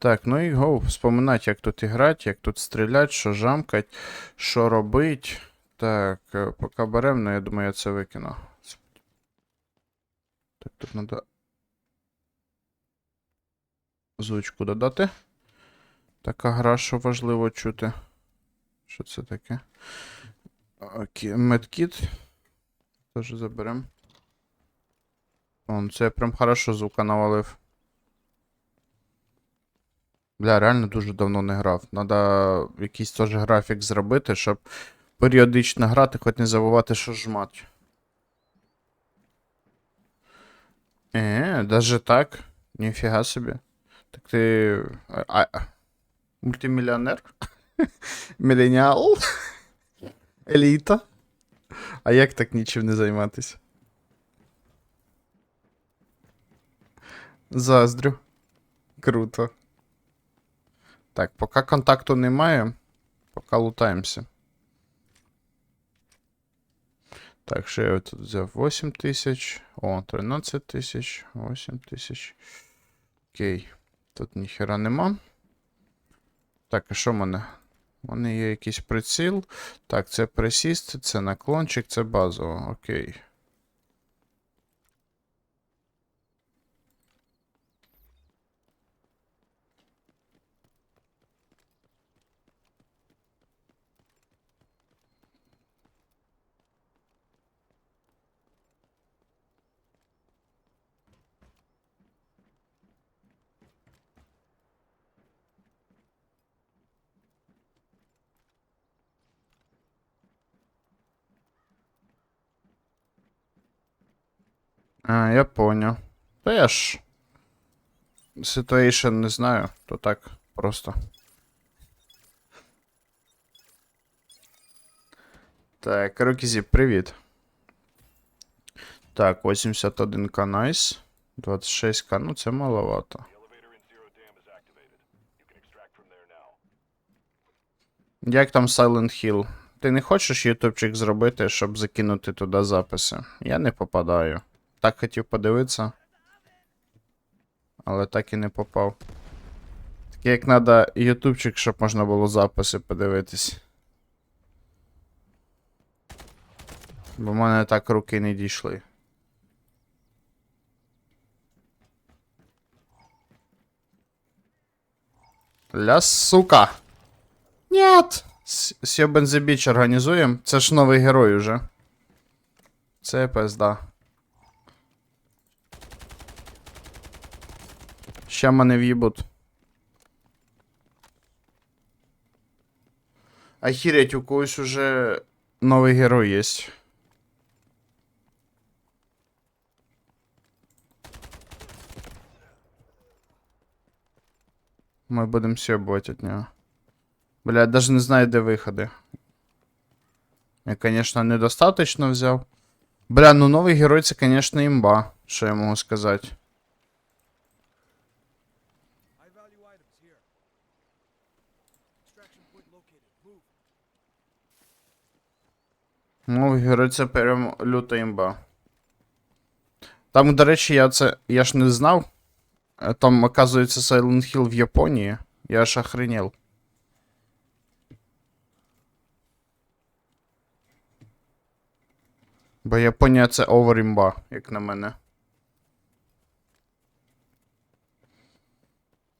Так, ну і го, вспоминати, як тут грати, як тут стріляти, що жамкать, що робить. Так, е, поки берем, ну я думаю, я це викину. Так, тут треба звучку додати. Така гра, що важливо чути. Що це таке? Окей, медкіт. Теж заберем. Он, це прям хорошо звука навалив. Бля, реально дуже давно не грав. Надо якийсь теж графік зробити, щоб періодично грати, хоч не забувати, що жмать. Е, даже так? Ніфіга собі. Так ти. А, мультимільйонер? Міленіал? Еліта? А як так нічим не займатися? Заздрю. Круто. Так, поки контакту немає, поки лутаємося. Так, ще я тут взяв 8 тисяч. О, 13 тисяч, 8 тисяч. Окей. Тут ніхера нема. Так, а що в мене? У мене є якийсь приціл. Так, це присіст, це наклончик, це базово. Окей. А, я понял. Та я ж. Situation не знаю, то так просто. Так, Рокізі, привіт. Так, 81к найс. 26к, ну це маловато. Як там Silent Hill? Ти не хочеш ютубчик зробити, щоб закинути туди записи? Я не попадаю. Так хотів подивитися. Але так і не попав. Таке як треба ютубчик, щоб можна було записи подивитись. Бо в мене так руки не дійшли. Ля сука! Нет! Сьобен the організуємо. Це ж новий герой уже. Це пизда. Ща мене в'їбуть. Охереть, у когось уже новий герой є. Ми будемо сьобувати від нього. Бля, я даже не знаю, де виходи. Я, конечно, недостаточно взяв. Бля, ну новий герой це, конечно, імба. Що я можу сказати. Новий герой це прям люта імба. Там, до речі, я це. Я ж не знав. Там, оказується, Silent Hill в Японії. Я аж охренел. Бо Японія це оверімба, як на мене.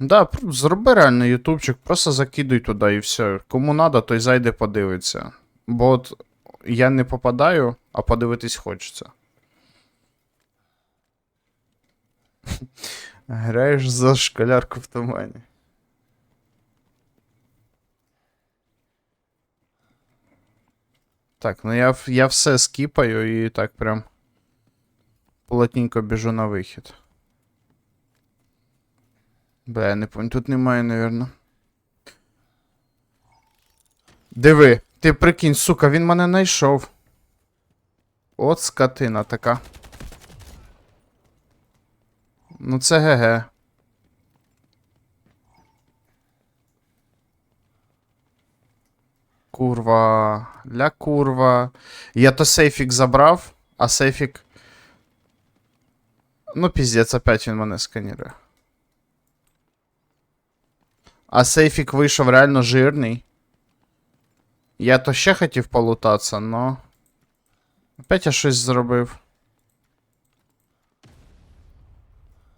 Да, зроби реально ютубчик, просто закидуй туди і все. Кому надо, той зайде подивиться. Бо от я не попадаю, а подивитись хочеться. Граєш за школярку в тумані. Так, ну я, я все скіпаю і так прям плотненько біжу на вихід. Бля, я не пам'ятаю, тут немає, навірно. Диви, ти прикинь, сука, він мене знайшов. От скотина така. Ну це ГГ. Курва. Ля курва. Я то сейфік забрав, а сейфік. Ну, піздець, опять він мене сканірує. А сейфік вийшов реально жирний. Я то ще хотів полутатися, но. Опять я щось зробив.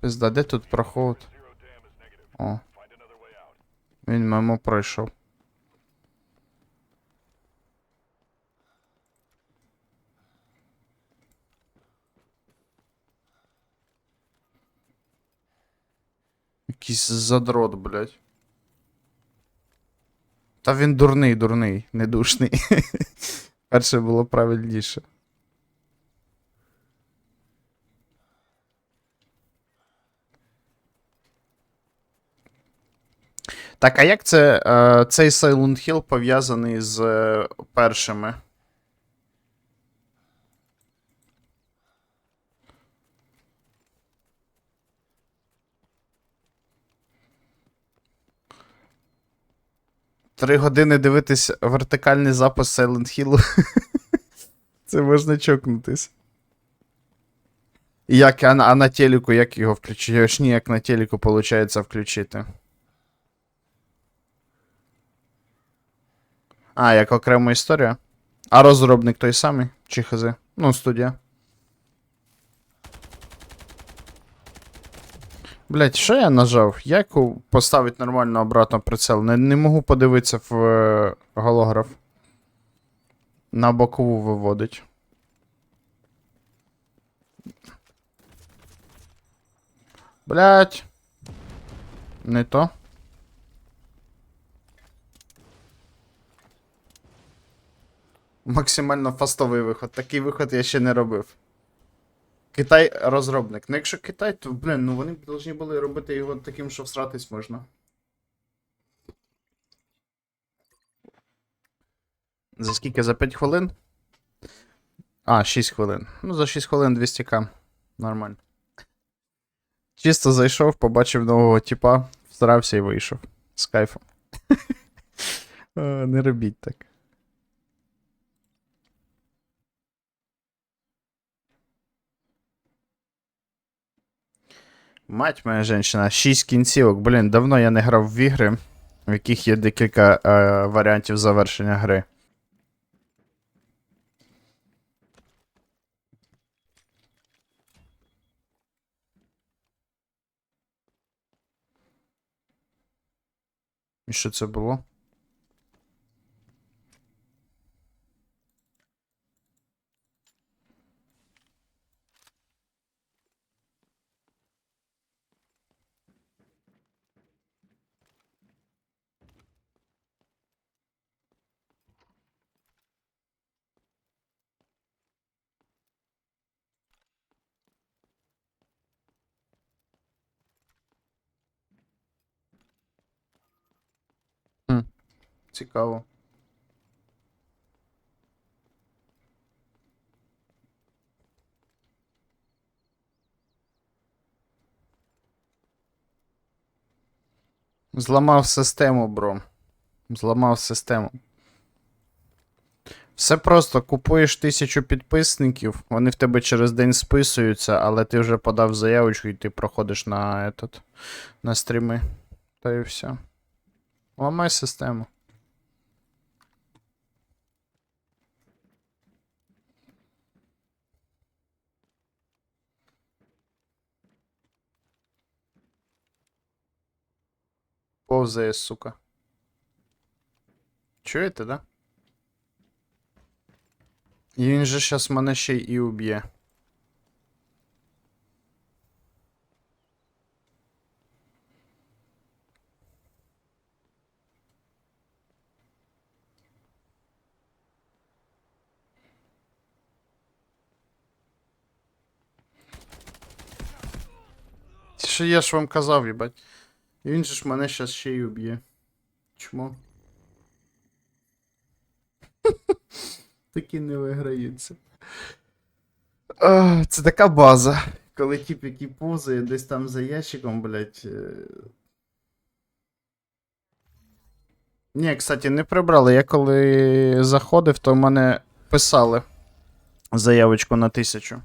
Пизда, де тут проход? О, він мимо пройшов. Якийсь задрот, блядь. Та він дурний, дурний, недушний. Перше було правильніше. Так, а як це е, цей Silent Hill пов'язаний з е, першими? Три години дивитись вертикальний запис Silent Hill. Це можна чокнутись. Як, а, а на телеку як його включити? Ж ніяк на телеку виходить включити. А, як окрема історія. А розробник той самий? Чи хз? Ну, студія. Блять, що я нажав? Як поставити нормально обратно прицел? Не, не можу подивитися в е, голограф. На бокову виводить. Блять. Не то. Максимально фастовий виход. Такий виход я ще не робив. Китай розробник. Ну якщо Китай, то, блін, ну вони повинні були робити його таким, що всратись можна. За скільки? За 5 хвилин? А, 6 хвилин. Ну, за 6 хвилин 200к. Нормально. Чисто зайшов, побачив нового типа, всрався і вийшов. З кайфом. Не робіть так. Мать моя женщина, 6 кінцівок. Блін, давно я не грав в ігри, в яких є декілька е, варіантів завершення гри. І що це було? Цікаво. Зламав систему, бро. Зламав систему. Все просто купуєш тисячу підписників, вони в тебе через день списуються, але ти вже подав заявочку і ти проходиш на этот, на стріми. Та і все. Ламай систему. Повзає, сука. Чуєте, да? І він же щас мене ще й і уб'є. Що я ж вам казав, їбать. І він же ж мене щас ще й уб'є. Чмо? Такі не виграються. А, Це така база. Коли тип, який повзає десь там за ящиком, блядь. е. Ні, кстати, не прибрали. Я коли заходив, то в мене писали заявочку на тисячу.